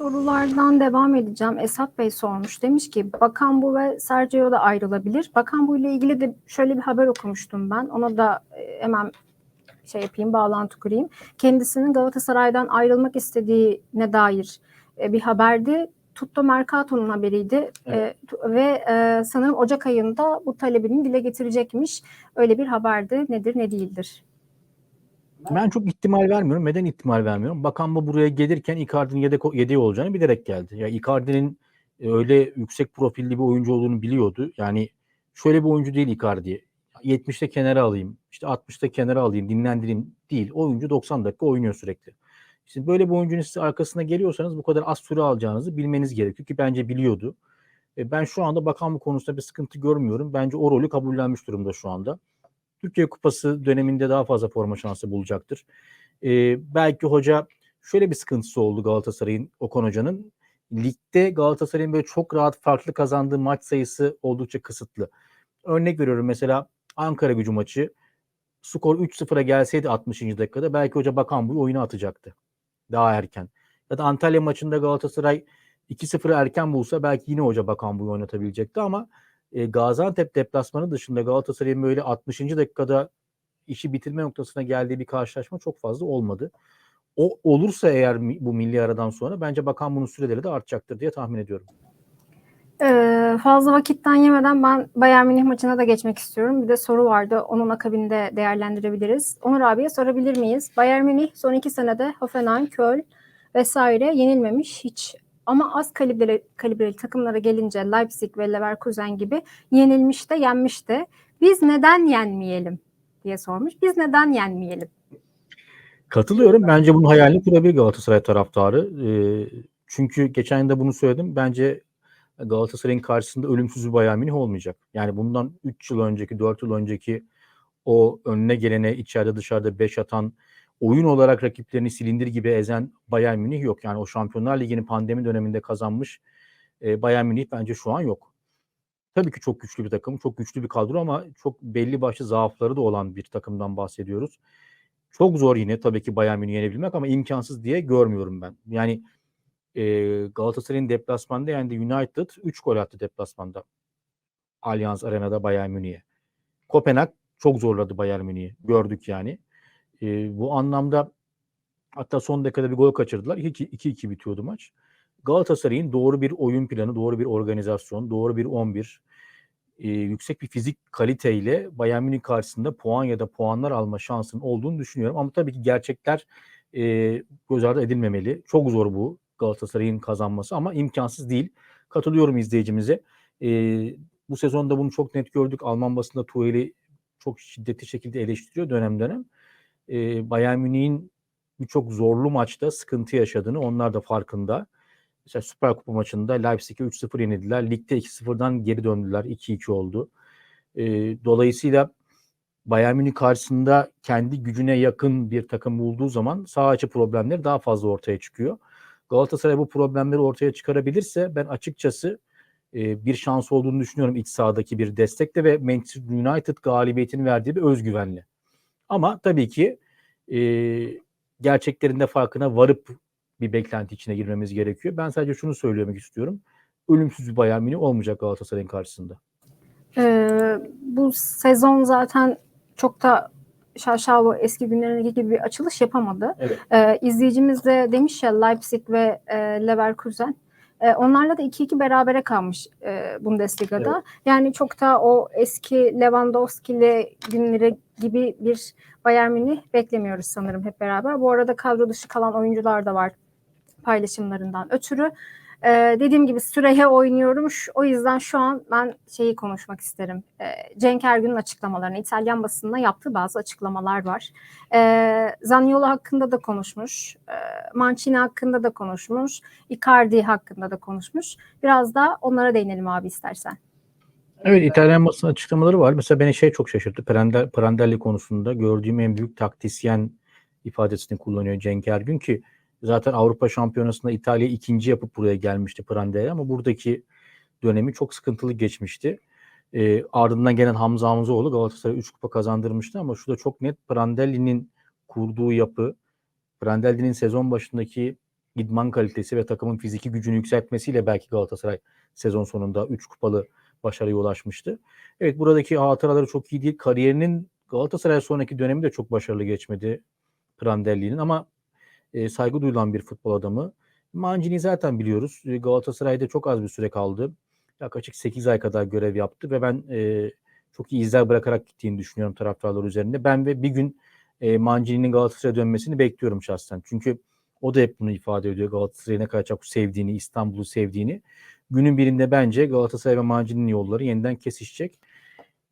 Sorulardan devam edeceğim. Esat Bey sormuş. Demiş ki Bakan bu ve Sergio da ayrılabilir. Bakan bu ile ilgili de şöyle bir haber okumuştum ben. Ona da e, hemen şey yapayım, bağlantı kurayım. Kendisinin Galatasaray'dan ayrılmak istediğine dair e, bir haberdi. Tutto Mercato'nun haberiydi Evet. E, ve e, sanırım Ocak ayında bu talebini dile getirecekmiş. Öyle bir haberdi. Nedir ne değildir? Ben çok ihtimal vermiyorum. Neden ihtimal vermiyorum? Bakan bu buraya gelirken Icardi'nin yedek, yedeği olacağını bilerek geldi. Ya Icardi'nin e, öyle yüksek profilli bir oyuncu olduğunu biliyordu. Yani şöyle bir oyuncu değil Icardi. 70'te kenara alayım, işte 60'ta kenara alayım, dinlendireyim değil. Oyuncu 90 dakika oynuyor sürekli. İşte böyle bir oyuncunun size arkasına geliyorsanız bu kadar az süre alacağınızı bilmeniz gerekiyor ki bence biliyordu. E, ben şu anda bakan bu konusunda bir sıkıntı görmüyorum. Bence o rolü kabullenmiş durumda şu anda. Türkiye Kupası döneminde daha fazla forma şansı bulacaktır. Ee, belki hoca şöyle bir sıkıntısı oldu Galatasaray'ın Okan Hoca'nın. Ligde Galatasaray'ın böyle çok rahat farklı kazandığı maç sayısı oldukça kısıtlı. Örnek veriyorum mesela Ankara gücü maçı skor 3-0'a gelseydi 60. dakikada belki hoca Bakan bu oyunu atacaktı. Daha erken. Ya da Antalya maçında Galatasaray 2-0'ı erken bulsa belki yine hoca Bakan bu oynatabilecekti ama e, Gaziantep deplasmanı dışında Galatasaray'ın böyle 60. dakikada işi bitirme noktasına geldiği bir karşılaşma çok fazla olmadı. O olursa eğer bu milli aradan sonra bence bakan bunun süreleri de artacaktır diye tahmin ediyorum. Ee, fazla vakitten yemeden ben Bayern Münih maçına da geçmek istiyorum. Bir de soru vardı. Onun akabinde değerlendirebiliriz. Onur abiye sorabilir miyiz? Bayern Münih son iki senede Hoffenheim, Köln vesaire yenilmemiş hiç. Ama az kalibreli, kalibreli takımlara gelince Leipzig ve Leverkusen gibi yenilmiş de yenmiş de. Biz neden yenmeyelim diye sormuş. Biz neden yenmeyelim? Katılıyorum. Bence bunun hayalini kurabilir Galatasaray taraftarı. Ee, çünkü geçen yılda bunu söyledim. Bence Galatasaray'ın karşısında ölümsüz bir Bayern Münih olmayacak. Yani bundan 3 yıl önceki, 4 yıl önceki o önüne gelene içeride dışarıda 5 atan oyun olarak rakiplerini silindir gibi ezen Bayern Münih yok. Yani o Şampiyonlar Ligi'ni pandemi döneminde kazanmış e, Bayern Münih bence şu an yok. Tabii ki çok güçlü bir takım, çok güçlü bir kadro ama çok belli başlı zaafları da olan bir takımdan bahsediyoruz. Çok zor yine tabii ki Bayern Münih'i yenebilmek ama imkansız diye görmüyorum ben. Yani e, Galatasaray'ın deplasmanda yendi United 3 gol attı deplasmanda. Allianz Arena'da Bayern Münih'e. Kopenhag çok zorladı Bayern Münih'i. Gördük yani. E, bu anlamda hatta son dakikada bir gol kaçırdılar. 2-2 bitiyordu maç. Galatasaray'ın doğru bir oyun planı, doğru bir organizasyon, doğru bir 11, e, yüksek bir fizik kaliteyle Bayern Münih karşısında puan ya da puanlar alma şansının olduğunu düşünüyorum. Ama tabii ki gerçekler e, göz ardı edilmemeli. Çok zor bu Galatasaray'ın kazanması ama imkansız değil. Katılıyorum izleyicimize. E, bu sezonda bunu çok net gördük. Alman basında Tuhel'i çok şiddetli şekilde eleştiriyor dönem dönem. E, Bayern Münih'in birçok zorlu maçta sıkıntı yaşadığını onlar da farkında. Mesela Süper Kupa maçında Leipzig'e 3-0 yenildiler. Ligde 2-0'dan geri döndüler. 2-2 oldu. E, dolayısıyla Bayern Münih karşısında kendi gücüne yakın bir takım bulduğu zaman sağ içi problemleri daha fazla ortaya çıkıyor. Galatasaray bu problemleri ortaya çıkarabilirse ben açıkçası e, bir şans olduğunu düşünüyorum iç sahadaki bir destekle ve Manchester United galibiyetini verdiği bir özgüvenle. Ama tabii ki e, gerçeklerinde farkına varıp bir beklenti içine girmemiz gerekiyor. Ben sadece şunu söylemek istiyorum. Ölümsüz bir Bayern Münih olmayacak Galatasaray'ın karşısında. Ee, bu sezon zaten çok da şaşalı eski günlerindeki gibi bir açılış yapamadı. Evet. Ee, izleyicimiz de demiş ya Leipzig ve e, Leverkusen. E, onlarla da 2-2 berabere kalmış e, Bundesliga'da. Evet. Yani çok da o eski Lewandowski'li günleri gibi bir Bayern Münih beklemiyoruz sanırım hep beraber. Bu arada kadro dışı kalan oyuncular da var paylaşımlarından ötürü. Ee, dediğim gibi süreye oynuyorum. Şu- O yüzden şu an ben şeyi konuşmak isterim. Ee, Cenk Ergün'ün açıklamalarını, İtalyan basınına yaptığı bazı açıklamalar var. Ee, Zaniolo hakkında da konuşmuş. Ee, Mancini hakkında da konuşmuş. Icardi hakkında da konuşmuş. Biraz da onlara değinelim abi istersen. Evet İtalyan basın açıklamaları var. Mesela beni şey çok şaşırttı. Prandel, Prandelli konusunda gördüğüm en büyük taktisyen ifadesini kullanıyor Cenk Ergün ki zaten Avrupa Şampiyonası'nda İtalya ikinci yapıp buraya gelmişti Prandelli ama buradaki dönemi çok sıkıntılı geçmişti. Ee, ardından gelen Hamza Hamzoğlu Galatasaray 3 kupa kazandırmıştı ama şu da çok net Prandelli'nin kurduğu yapı, Prandelli'nin sezon başındaki idman kalitesi ve takımın fiziki gücünü yükseltmesiyle belki Galatasaray sezon sonunda 3 kupalı başarıya ulaşmıştı. Evet buradaki hatıraları çok iyi değil. Kariyerinin Galatasaray sonraki dönemi de çok başarılı geçmedi Prandelli'nin ama e, saygı duyulan bir futbol adamı. Mancini zaten biliyoruz. E, Galatasaray'da çok az bir süre kaldı. Yaklaşık 8 ay kadar görev yaptı ve ben e, çok iyi izler bırakarak gittiğini düşünüyorum taraftarlar üzerinde. Ben ve bir gün e, Mancini'nin Galatasaray'a dönmesini bekliyorum şahsen. Çünkü o da hep bunu ifade ediyor. Galatasaray'ı ne kadar çok sevdiğini, İstanbul'u sevdiğini. Günün birinde bence Galatasaray ve Mancini'nin yolları yeniden kesişecek.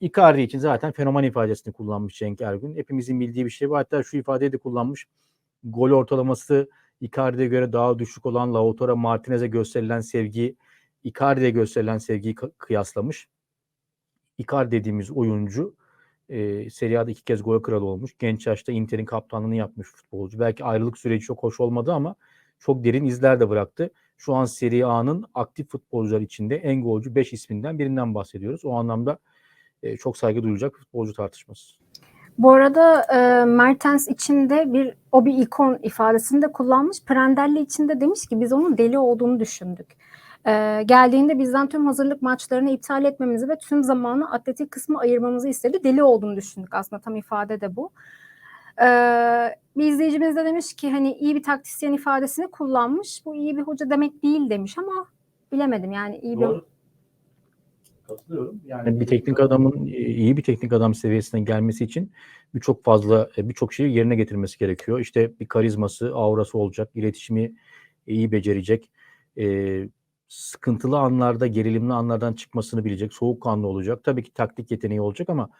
Icardi için zaten fenomen ifadesini kullanmış Cenk Ergün. Hepimizin bildiği bir şey bu. Hatta şu ifadeyi de kullanmış. Gol ortalaması Icardi'ye göre daha düşük olan Lautaro Martinez'e gösterilen sevgi Icardi'ye gösterilen sevgiyi kıyaslamış. Icardi dediğimiz oyuncu e, Serie A'da iki kez gol kralı olmuş. Genç yaşta Inter'in kaptanlığını yapmış futbolcu. Belki ayrılık süreci çok hoş olmadı ama çok derin izler de bıraktı. Şu an Serie A'nın aktif futbolcular içinde en golcü 5 isminden birinden bahsediyoruz. O anlamda e, çok saygı duyulacak futbolcu tartışması. Bu arada e, Mertens içinde bir o bir ikon ifadesini de kullanmış. Prandelli içinde demiş ki biz onun deli olduğunu düşündük. E, geldiğinde bizden tüm hazırlık maçlarını iptal etmemizi ve tüm zamanı atletik kısmı ayırmamızı istedi. Deli olduğunu düşündük aslında tam ifade de bu. E, bir izleyicimiz de demiş ki hani iyi bir taktisyen ifadesini kullanmış. Bu iyi bir hoca demek değil demiş ama bilemedim yani iyi bir Katılıyorum. Yani bir teknik adamın iyi bir teknik adam seviyesine gelmesi için birçok fazla birçok şeyi yerine getirmesi gerekiyor. İşte bir karizması, aurası olacak, iletişimi iyi becerecek, e, sıkıntılı anlarda, gerilimli anlardan çıkmasını bilecek, soğukkanlı olacak. Tabii ki taktik yeteneği olacak ama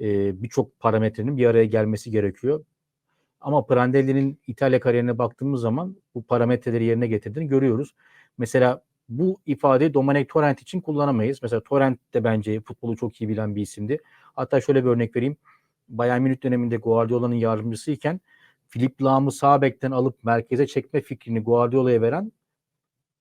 e, birçok parametrenin bir araya gelmesi gerekiyor. Ama Prandelli'nin İtalya kariyerine baktığımız zaman bu parametreleri yerine getirdiğini görüyoruz. Mesela bu ifadeyi Dominic Torrent için kullanamayız. Mesela Torrent de bence futbolu çok iyi bilen bir isimdi. Hatta şöyle bir örnek vereyim. Bayern Münih döneminde Guardiola'nın yardımcısıyken Filip Lahm'ı sağ bekten alıp merkeze çekme fikrini Guardiola'ya veren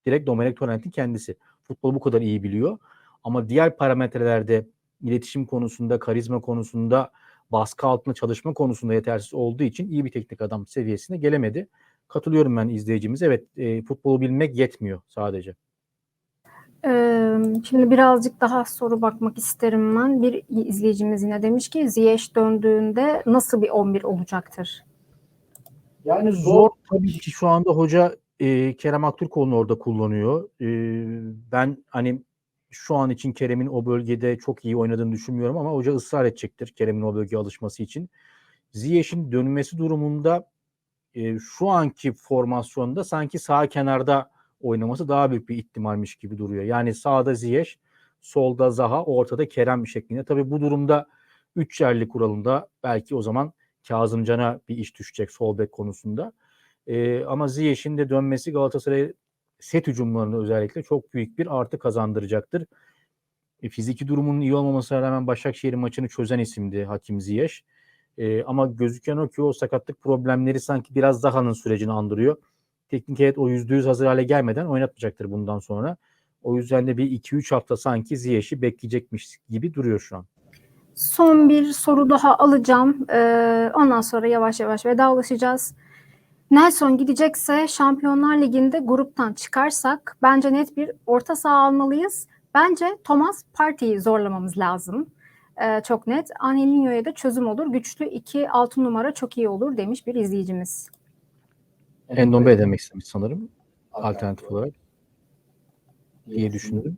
direkt Dominic Torrent'in kendisi. Futbolu bu kadar iyi biliyor. Ama diğer parametrelerde iletişim konusunda, karizma konusunda, baskı altında çalışma konusunda yetersiz olduğu için iyi bir teknik adam seviyesine gelemedi. Katılıyorum ben izleyicimize. Evet, e, futbolu bilmek yetmiyor sadece. Şimdi birazcık daha soru bakmak isterim ben. Bir izleyicimiz yine demiş ki Ziyech döndüğünde nasıl bir 11 olacaktır? Yani zor tabii ki şu anda hoca e, Kerem Aktürkoğlu'nu orada kullanıyor. E, ben hani şu an için Kerem'in o bölgede çok iyi oynadığını düşünmüyorum ama hoca ısrar edecektir Kerem'in o bölgeye alışması için. Ziyech'in dönmesi durumunda e, şu anki formasyonda sanki sağ kenarda oynaması daha büyük bir ihtimalmiş gibi duruyor. Yani sağda Ziyech, solda Zaha, ortada Kerem şeklinde. Tabii bu durumda 3 yerli kuralında belki o zaman Kazımcan'a bir iş düşecek sol bek konusunda. Ee, ama Ziyech'in de dönmesi Galatasaray set hücumlarında özellikle çok büyük bir artı kazandıracaktır. E, fiziki durumunun iyi olmamasına rağmen Başakşehir maçını çözen isimdi Hakim Ziyech. E, ama gözüken o ki o sakatlık problemleri sanki biraz Zaha'nın sürecini andırıyor teknik heyet o %100 hazır hale gelmeden oynatmayacaktır bundan sonra. O yüzden de bir 2-3 hafta sanki Ziyech'i bekleyecekmiş gibi duruyor şu an. Son bir soru daha alacağım. Ee, ondan sonra yavaş yavaş vedalaşacağız. Nelson gidecekse Şampiyonlar Ligi'nde gruptan çıkarsak bence net bir orta saha almalıyız. Bence Thomas Partey'i zorlamamız lazım. Ee, çok net. Angelinho'ya da çözüm olur. Güçlü 2-6 numara çok iyi olur demiş bir izleyicimiz. Endombe demek istemiş sanırım. Alternatif olarak diye düşündüm.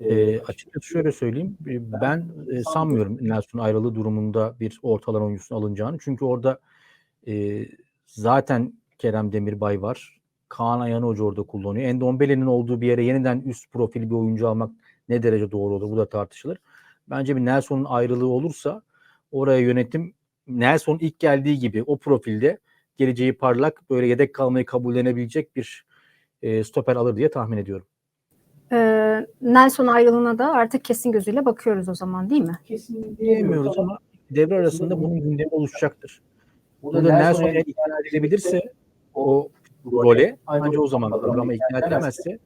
E, açıkçası şöyle söyleyeyim. Ben e, sanmıyorum Nelson ayrılığı durumunda bir ortalan oyuncusunu alınacağını. Çünkü orada e, zaten Kerem Demirbay var. Kaan Ayhan Hoca orada kullanıyor. Endombele'nin olduğu bir yere yeniden üst profil bir oyuncu almak ne derece doğru olur? Bu da tartışılır. Bence bir Nelson'un ayrılığı olursa oraya yönetim Nelson ilk geldiği gibi o profilde geleceği parlak böyle yedek kalmayı kabullenebilecek bir e, stoper alır diye tahmin ediyorum. Ee, Nelson ayrılığına da artık kesin gözüyle bakıyoruz o zaman değil mi? Kesin diyemiyoruz ama devre arasında bunun gündemi oluşacaktır. Burada da Nelson eğer ikna edilebilirse o role ancak o zaman kalır ama ikna edilemezse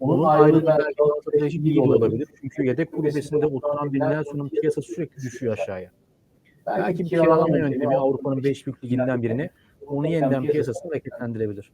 onun ayrılığı belki için iyi olabilir. Çünkü yedek kulübesinde oturan bir Nelson'un piyasası sürekli düşüyor aşağıya. Belki bir kiralama yöntemi Avrupa'nın 5 büyük liginden birine onu yeniden piyasasını hareketlendirebilir.